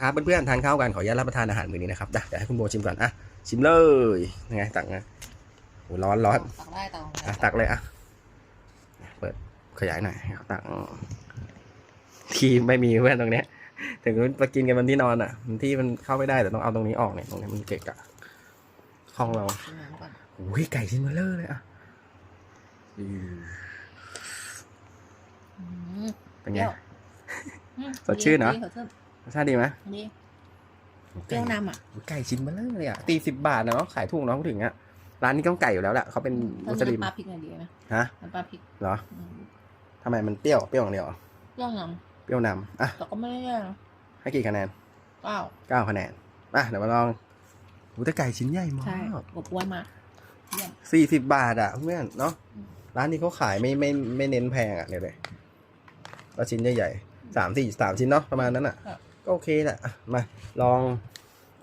ครับเพื่อนๆทานข้าวกันขออนุญาตรับประทานอาหารมื้อนี้นะครับเดี๋ยวให้คุณโบชิมก่อนอะชิมเลยยังไงตักนะโอ้ร้อนร้อนตักได้ตักอะตักเลยอะเปิดขยายหน่อยให้เขาตักที่ไม่มีเพื่อนตรงเนี้ยถึงมากินกันบนที่นอนอะมันที่มันเข้าไม่ได้แต่ต้องเอาตรงนี้ออกเนี่ยตรงนี้มันเกะกะห้องเราชิมน้ำก่อนโอ้ยไก่ชิ้นเบลเลอร์เลยอะอืออืมเป็นไงอืมสดชื่นเนอะดีสดชื่น รสชาติดีไหมดีเปรี้ยวนำอะไก่ชิ้นเบลเลอร์เลยอะตีสิบบาทนะเนาะขายถูกเนาะพูดถึงอะร้านนี้ต้องไก่อยู่แล้วแหละเขาเป็นมุถ้าสลิมน้ำปลาพริกหน่อยดีไหมฮะน้ำปลาพริกเหรออืมทำไมมันเปรี้ยวเปรี้ยวอย่างเดียวเหรอเปรี้ยวนเปรี้ยวนำอะำแต่ก็ไม่ได้แย่นะให้กี่คะแนนเก้าเก้าคะแนนอะเดี๋ยวมาลองหูแต่ไก่ชิ้นใหญ่มาใช่กกบอ้วนมากเยี่ยมสี่สิบบาทอะเพื่อนเนาะอืมร้านนี้เขาขายไม่ไม่ไม่เน้นแพงอะเดี๋ยวเลยแล้วชิ้นใหญ่ๆสามสี่สามชิ้นเนาะประมาณนั้นอะก็ โอเคแหละอะมาลอง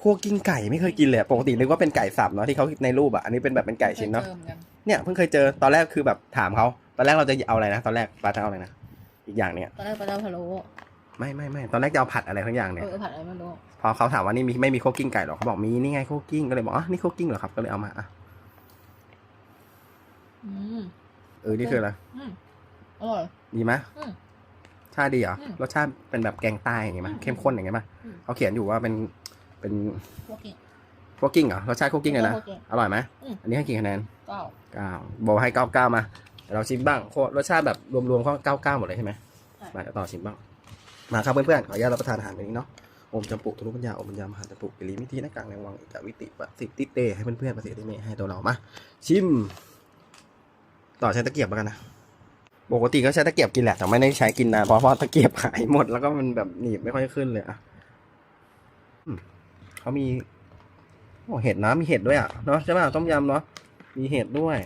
คั่วกิ้งไก่ไม่เคยกินเลยอะปกตินึกว่าเป็นไก่สับเนาะที่เขาในรูปอะอันนี้เป็นแบบเป็นไก่ชิ้นเนาะคยจอหมือกัเนี่ยเพิ่งเคยเจอตอนแรกคือแบบถามเขาตอนแรกเราจะเอาอะไรนะตอนแรกปลาจะเอาอะไรนะอีกอย่างเนี่ยตอนแรกปลาเจ้าพะโล้ไม่ไม่ไม่ตอนแรกจะเอาผัดอะไรทั้งอย่างเนี่ยเออผัดอะไรไม่รู้พอเขาถามว่านี่มีไม่มีคั่วกิ้งไก่หรอเขาบอกมีนี่ไงคั่วกิ้งก็เลยบอกอ๋อนี่คั่วกิ้งเหรอครับก็เลยเอามาอะอืมเออนี่คืออะไรอืมอร่อยดีไหมอืม ชาติดีเหรอ อืมรสชาติเป็นแบบแกงใต้อย่างงี้ไหมอืมเข้มข้นอย่างงี้ไหมอืม เขาเขียนอยู่ว่าเป็นเป็นพวกกิ้งคั่วกิ้งเหรอ รสชาติคั่วกิ้งเลยนะพวกกิ้งอร่อยไหมอืม อันนี้ให้กี่คะแนนเก้าเก้าโบให้เก้าเก้ามาเดี๋ยวเราชิมบ้างโครสชาติแบบรวมๆก็เก้าเก้าหมดเลยใช่ไหมมาเดี๋ยวต่อชิมบ้าง มาครับเพื่อนๆ ขออนุญาตรับประทานอาหารวันนี้เนาะอมจำปุทุลุปัญญาอมปัญญามหาจำปุกิริมิธีนักกลางแรงวังอิจาวิติปะสิติเตให้เพื่อนๆประสิทธิเมให้ตัวเรามาชิม ต่อใช้ตะเกียบแล้วกันนะ ปกติก็ใช้ตะเกียบกินแหละแต่ไม่ได้ใช้กินนานเพราะเพราะตะเกียบหายหมดแล้วก็มันแบบหนีบไม่ค่อยขึ้นเลยอะเขามีโอ้เห็ดนะมีเห็ดด้วยอะเนาะใช่ป่ะต้มยำเนาะมีเห็ดด้วย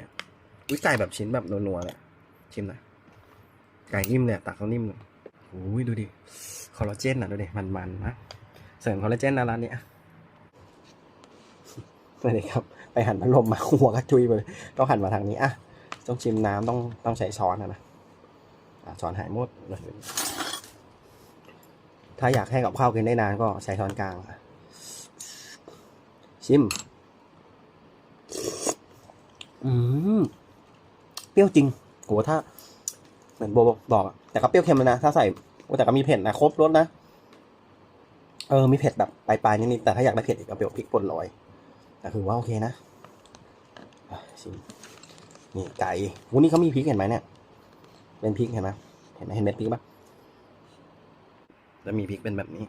อุ้ยไก่แบบชิ้นแบบนัวๆเลยชิมหน่อยไก่นิ่มเลยตักเขานิ่มเลยโอ้ยดูดิคอลลาเจนอะดูดิมันๆนะเสริมคอลลาเจนนะร้านเนี้ยสวัสดีครับ ไปหันพัดลมมาหัวกระจุยไปเลยต้องหันมาทางนี้อะต้องชิมน้ำต้องต้องใช้ช้อนนะนะ ช้อนหายหมดถ้าอยากให้กับข้าวกินได้นานก็ใช้ช้อนกลางอะชิม อืม เปรี้ยวจริงโหถ้า เหมือนโบบอกแต่ก็เปรี้ยวเค็มนะ ถ้าใส่แต่ก็มีเผ็ดนะครบรสนะ เออ มีเผ็ดแบบปลายๆนิดๆแต่ถ้าอยากได้เผ็ดอีกก็เปรี้ยวพริกป่นโรยแต่คือว่าโอเคนะชิมนี่ไก่วูนี่เขามีพริกเห็นไหมเนี่ย เป็นพริกเห็นไหมเห็นไหมเห็นเม็ดพริกปะแล้วมีพริกเป็นแบบนี้